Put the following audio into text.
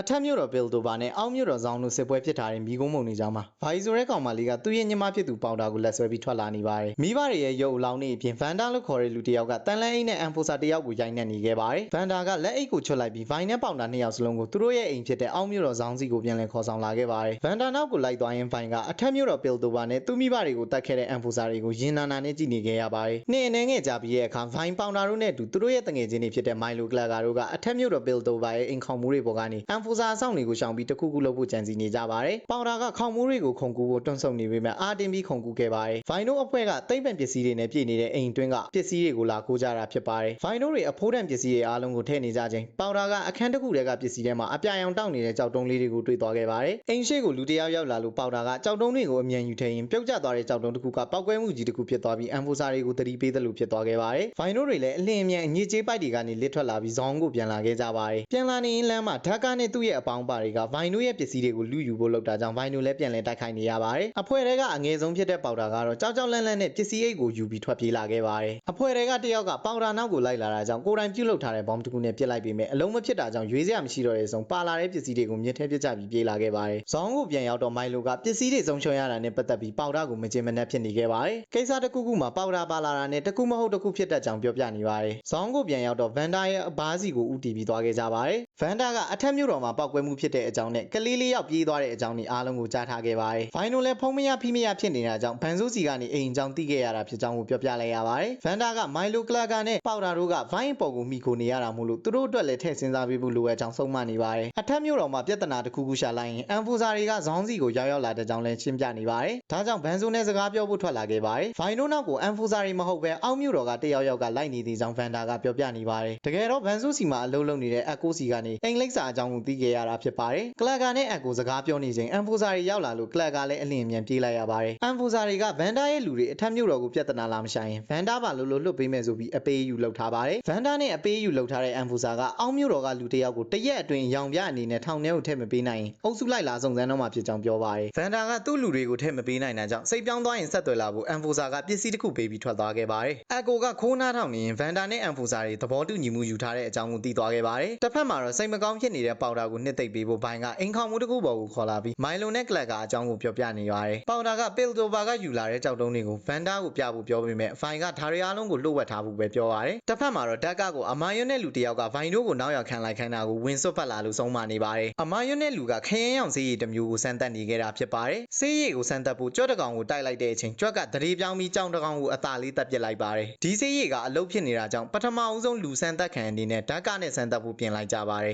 အထက်မြို့တော်ဘီလ်တိုဘာနဲ့အောက်မြို့တော်ဇောင်းတို့စစ်ပွဲဖြစ်ထားတဲ့မိကုံးမုံနေကြောင်းမှာဗိုင်ဆိုရဲကောင်မလေးကသူ့ရဲ့ညီမဖြစ်သူပေါင်တာကိုလက်ဆွဲပြီးထွက်လာနေပါတယ်မိဘတွေရဲ့ရုပ်အလောင်းတွေအပြင်ဗန်ဒါလို့ခေါ်တဲ့လူတစ်ယောက်ကတန်လန်းအိတ်နဲ့အန်ဖိုစာတစ်ယောက်ကိုရိုက်နှက်နေခဲ့ပါတယ်ဗန်ဒါကလက်အိတ်ကိုချွတ်လိုက်ပြီးဗိုင်နဲ့ပေါင်တာနှစ်ယောက်စလုံးကိုသူတို့ရဲ့အိမ်ဖြစ်တဲ့အောက်မြို့တော်ဇောင်းစီကိုပြန်လည်ခေါ်ဆောင်လာခဲ့ပါတယ်ဗန်ဒါနောက်ကိုလိုက်သွားရင်ဗိုင်ကအထက်မြို့တော်ဘီလ်တိုဘာနဲ့သူ့မိဘတွေကိုတတ်ခဲ့တဲ့အန်ဖိုစာတွေကိုရင်နာနာနဲ့ကြည့်နေခဲ့ရပါတယ်နှစ်အနေငယ်ကြပြီးရဲ့အခါဗိုင်ပေါင်တာတို့နဲ့အတူသူတို့ရဲ့တငယ်ချင်းတွေဖြစ်တဲ့မိုင်လိုကလကာတို့ကအထက်မြို့တော်ဘီလ်တိုဘာရဲ့အိမ်ခေါင်မိုးတွေပေါ်ကနေအန်ဖိုစာအဆောင်တွေကိုရှောင်ပြီးတစ်ခုခုလုပ်ဖို့ကြံစည်နေကြပါတယ်။ပေါင်တာကခေါင်မိုးတွေကိုခုန်ကူဖို့တွန့်ဆုတ်နေပေမဲ့အာတင်ပြီးခုန်ကူခဲ့ပါတယ်။ဗိုင်တို့အဖွဲ့ကတိမ့်ပန်ပစ္စည်းတွေနဲ့ပြည့်နေတဲ့အိမ်တွင်းကပစ္စည်းတွေကိုလာကိုးကြတာဖြစ်ပါတယ်။ဗိုင်တို့တွေအဖိုးတန်ပစ္စည်းတွေအားလုံးကိုထည့်နေကြချိန်ပေါင်တာကအခန်းတစ်ခုထဲကပစ္စည်းထဲမှာအပြာရောင်တောက်နေတဲ့ကြောက်တုံးလေးတွေကိုတွေ့သွားခဲ့ပါတယ်။အိမ်ရှိကိုလူတစ်ယောက်ရောက်လာလို့ပေါင်တာကကြောက်တုံးတွေကိုအမြန်ယူထည့်ရင်ပြုတ်ကျသွားတဲ့ကြောက်တုံးတစ်ခုကပောက်ကွဲမှုကြီးတစ်ခုဖြစ်သွားပြီးအန်ဖိုစာတွေကိုတတိပေးသလိုဖြစ်သွားခဲ့ပါတယ်။ဗိုင်တို့တွေလည်းအလင်းအမြန်အညစ်ကြေးပိုက်တွေကနေလစ်ထွက်လာပြီးဇောင်းကိုပြန်လာခဲ့ကြပါတယ်။ပြန်လာနေရင်လမ်းမှာဓာတ်ကားနဲ့သူ့ရဲ့အပေါင်းပါတွေကဗိုင်တို့ရဲ့ပစ္စည်းတွေကိုလူယူဖို့လုပ်တာကြောင့်ဗိုင်တို့လည်းပြန်လည်တိုက်ခိုက်နေရပါတယ်။အဖွဲ့တွေကအငယ်ဆုံးဖြစ်တဲ့ပေါတာကတော့ကြောက်ကြောက်လန့်လန့်နဲ့ပစ္စည်းအိတ်ကိုယူပြီးထွက်ပြေးလာခဲ့ပါတယ်။အဖွဲ့တွေကတယောက်ကပေါတာနောက်ကိုလိုက်လာတာကြောင့်ကိုယ်တိုင်ပြုတ်လုထားတဲ့ဘုံတစ်ခုနဲ့ပြစ်လိုက်ပေမဲ့အလုံးမဖြစ်တာကြောင့်ရွေးစရာမရှိတော့တဲ့ဆုံးပါလာတဲ့ပစ္စည်းတွေကိုမြစ်ထဲပြစ်ချပြီးပြေးလာခဲ့ပါတယ်။ဇောင်းကိုပြန်ရောက်တော့မိုင်လိုကပစ္စည်းတွေဆုံးရှုံးရတာနဲ့ပတ်သက်ပြီးပေါတာကိုမကျေမနပ်ဖြစ်နေခဲ့ပါတယ်။ကိစ္စတစ်ခုခုမှာပေါတာပါလာတာနဲ့တစ်ခုမဟုတ်တစ်ခုဖြစ်တတ်ကြောင်းပြောပြနေပါတယ်။ဇောင်းကိုပြန်ရောက်တော့ဗန်ဒါရဲ့အဘားစီကိုဥတီပြီးသွားခဲ့ကြပါတယ်။ဗန်ဒါကအထက်မြို့တော်မှာပောက်ကွဲမှုဖြစ်တဲ့အကြောင်းနဲ့ကလေးလေးယောက်ပြေးသွားတဲ့အကြောင်းတွေအားလုံးကိုကြားထားခဲ့ပါတယ်။ဗိုင်နိုလည်းဖုံးမရဖိမရဖြစ်နေတာကြောင့်ဗန်ဆိုးစီကနေအိမ်အကြောင်းသိခဲ့ရတာဖြစ်ကြောင်းကိုပြောပြလိုက်ရပါတယ်။ဗန်ဒါကမိုင်လိုကလကာနဲ့ပေါတာတို့ကဗိုင်းပေါ်ကိုမိခိုနေရတာမို့လို့သူတို့အတွက်လည်းထည့်စဉ်းစားပေးဖို့လိုအပ်ကြောင်းဆုံးမနေပါတယ်။အထက်မြို့တော်မှာပြဿနာတစ်ခုခုရှာလိုက်ရင်အန်ဖူစာတွေကဇောင်းစီကိုရောက်ရောက်လာတဲ့ကြောင်းလည်းရှင်းပြနေပါတယ်။ဒါကြောင့်ဗန်ဆိုးနဲ့စကားပြောဖို့ထွက်လာခဲ့ပါတယ်။ဗိုင်နိုနောက်ကိုအန်ဖူစာတွေမဟုတ်ပဲအောက်မြို့တော်ကတယောက်ယောက်ကလိုက်နေသေးကြောင်းဗန်ဒါကပြောပြနေပါတယ်။တကယ်တော့ဗန်ဆိုးစီမှာအလုပ်လုပ်နေတဲ့အကိုစီကနေအင်္ဂလိပ်စာအကြောင်းကိုသိခဲ့ရတာဖြစ်ပါတယ်။ကလကာနဲ့အကိုစကားပြောနေချိန်အန်ဖူစာတွေရောက်လာလို့ကလကာလည်းအလင်းအမြန်ပြေးလိုက်ရပါတယ်။အန်ဖူစာတွေကဗန်ဒါရဲ့လူတွေအထက်မြို့တော်ကိုပြဿနာလာမရှာရင်ဗန်ဒါပါလို့လို့လွတ်ပေးမယ်ဆိုပြီးအပေးယူလုပ်ထားပါတယ်။ဗန်ဒါနဲ့အပေးယူလုပ်ထားတဲ့အန်ဖူစာကအောက်မြို့တော်ကလူတစ်ယောက်ကိုတရက်အတွင်းရောင်ပြအနေနဲ့ထောင်ထဲကိုထည့်မပေးနိုင်ရင်အုပ်စုလိုက်လာစုံစမ်းတော့မှဖြစ်ကြောင်းပြောပါတယ်။ဗန်ဒါကသူ့လူတွေကိုထည့်မပေးနိုင်တာကြောင့်စိတ်ပြောင်းသွားရင်ဆက်သွယ်လာဖို့အန်ဖူစာကပစ္စည်းတစ်ခုပေးပြီးထွက်သွားခဲ့ပါတယ်။အကိုကခိုးနားထောင်နေရင်ဗန်ဒါနဲ့အန်ဖူစာတွေသဘောတူညီမှုယူထားတဲ့အကြောင်းကိုသိသွားခဲ့ပါတယ်။တစ်ဖက်မှာတော့စိတ်မကောင်းဖြစ်နေတဲ့ပေါတာကိုနှစ်သိမ့်ပေးဖို့ဘိုင်ကအိမ်ခေါင်မှုတစ်ခုပေါ်ကိုခေါ်လာပြီးမိုင်လိုနဲ့ကလပ်ကအကြောင်းကိုပြောပြနေပါတယ်။ပေါတာကပီလ်တိုဘာကယူလာတဲ့ကြောက်တုံးတွေကိုဗန်ဒါကိုပြဖို့ပြောပေမဲ့ဖိုင်ကဒါရီအားလုံးကိုလှုပ်ဝက်ထားဖို့ပဲပြောပါတယ်။တစ်ဖက်မှာတော့ဓာတ်ကကိုအမာယွန်းနဲ့လူတစ်ယောက်ကဗိုင်တို့ကိုနောက်ရောက်ခံလိုက်ခိုင်းတာကိုဝင်စွတ်ဖက်လာလို့ဆုံးမနေပါတယ်။အမာယွန်းနဲ့လူကခရင်ရောင်ဆေးရည်တစ်မျိုးကိုစမ်းသပ်နေခဲ့တာဖြစ်ပါတယ်။ဆေးရည်ကိုစမ်းသပ်ဖို့ကြွက်တကောင်ကိုတိုက်လိုက်တဲ့အချိန်ကြွက်ကသတိပြောင်းပြီးကြောင်တကောင်ကိုအသာလေးတက်ပစ်လိုက်ပါတယ်။ဒီဆေးရည်ကအလုတ်ဖြစ်နေတာကြောင့်ပထမအဦးဆုံးလူစမ်းသပ်ခံအနေနဲ့ဓာတ်ကနဲ့စမ်းသပ်ဖို့ပြင်လိုက်ကြပါတယ်